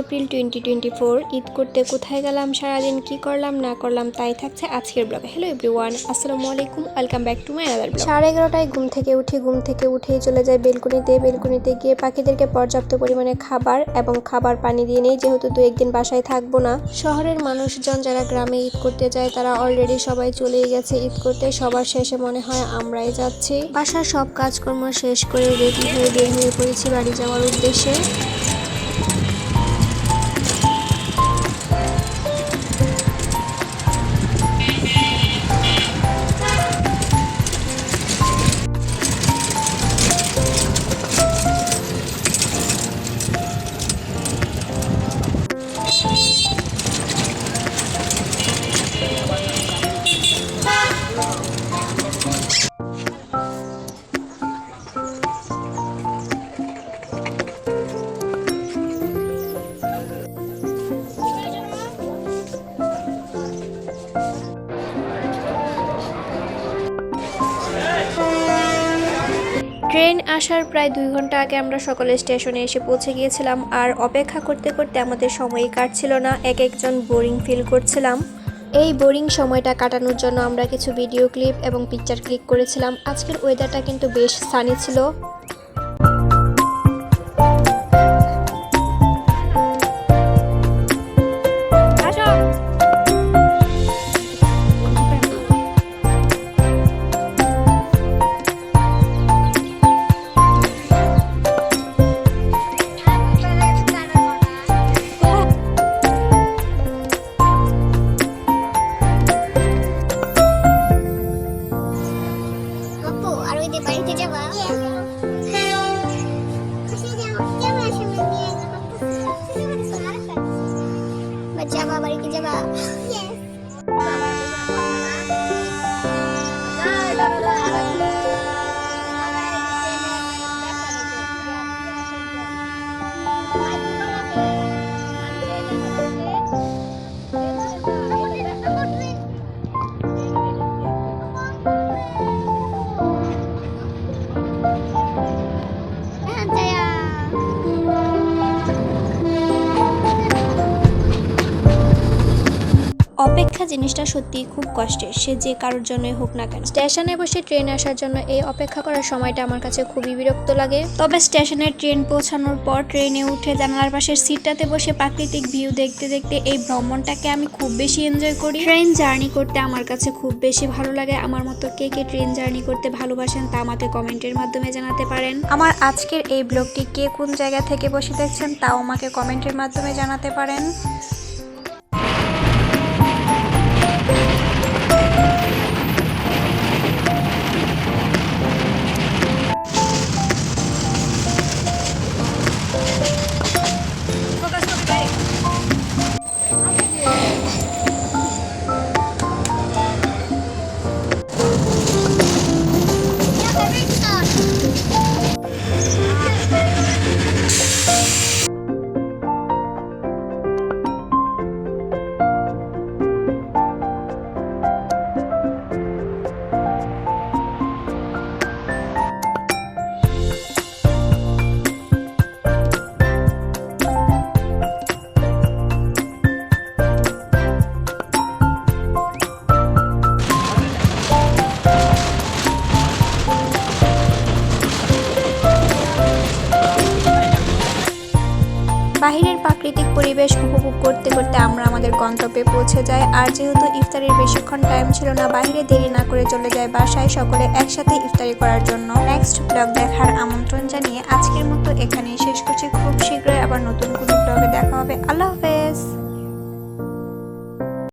April twenty twenty four, Eid করতে কোথায় গেলাম, সারাদিন কি করলাম, না করলাম, তাই থাকছে আজকের ব্লগে। হ্যালো এভরিওয়ান আসসালামু আলাইকুম welcome back to my other সাড়ে এগারোটায় ঘুম থেকে উঠে, ঘুম থেকে উঠেই চলে যায় বেলকুনিতে। বেলকুনিতে গিয়ে পাখিদেরকে পর্যাপ্ত পরিমাণে খাবার এবং খাবার পানি দিয়ে নেই, যেহেতু দু একদিন বাসায় থাকব না। শহরের মানুষজন যারা গ্রামে ঈদ করতে যায়, তারা অলরেডি সবাই চলেই গেছে। ঈদ করতে সবার শেষে মনে হয় আমরাই যাচ্ছি। বাসার সব কাজকর্ম শেষ করে রেডি হয়ে বের হয়ে পড়েছি বাড়ি যাওয়ার উদ্দেশ্যে। ট্রেন আসার প্রায় দুই ঘণ্টা আগে আমরা সকলে স্টেশনে এসে পৌঁছে গিয়েছিলাম, আর অপেক্ষা করতে করতে আমাদের সময় কাটছিল না। এক একজন বোরিং ফিল করছিলাম। এই বোরিং সময়টা কাটানোর জন্য আমরা কিছু ভিডিও ক্লিপ এবং পিকচার ক্লিক করেছিলাম। আজকের ওয়েদারটা কিন্তু বেশ সানি ছিল। অপেক্ষা জিনিসটা সত্যি খুব কষ্টের, সে যে কারোর জন্যই হোক না কেন। স্টেশনে বসে ট্রেন আসার জন্য এই অপেক্ষা করার সময়টা আমার কাছে খুবই বিরক্ত লাগে। তবে স্টেশনে ট্রেন পৌঁছানোর পর ট্রেনে উঠে জানালার পাশের সিটটাতে বসে প্রাকৃতিক ভিউ দেখতে দেখতে এই ভ্রমণটাকে আমি খুব বেশি এনজয় করি। ট্রেন জার্নি করতে আমার কাছে খুব বেশি ভালো লাগে। আমার মতো কে কে ট্রেন জার্নি করতে ভালোবাসেন তা আমাকে কমেন্টের মাধ্যমে জানাতে পারেন। আমার আজকের এই ব্লগটি কে কোন জায়গা থেকে বসে দেখছেন তাও আমাকে কমেন্টের মাধ্যমে জানাতে পারেন। প্রাকৃতিক পরিবেশ উপভোগ করতে করতে আমরা আমাদের গন্তব্যে পৌঁছে যাই। আর যেহেতু ইফতারের বেশিক্ষণ টাইম ছিল না, বাইরে দেরি না করে চলে যায় বাসায় সকলে একসাথে ইফতারি করার জন্য। নেক্সট ব্লগ দেখার আমন্ত্রণ জানিয়ে আজকের মতো এখানেই শেষ করছি। খুব শীঘ্রই আবার নতুন কোনো ব্লগে দেখা হবে। আল্লাহ হাফেজ।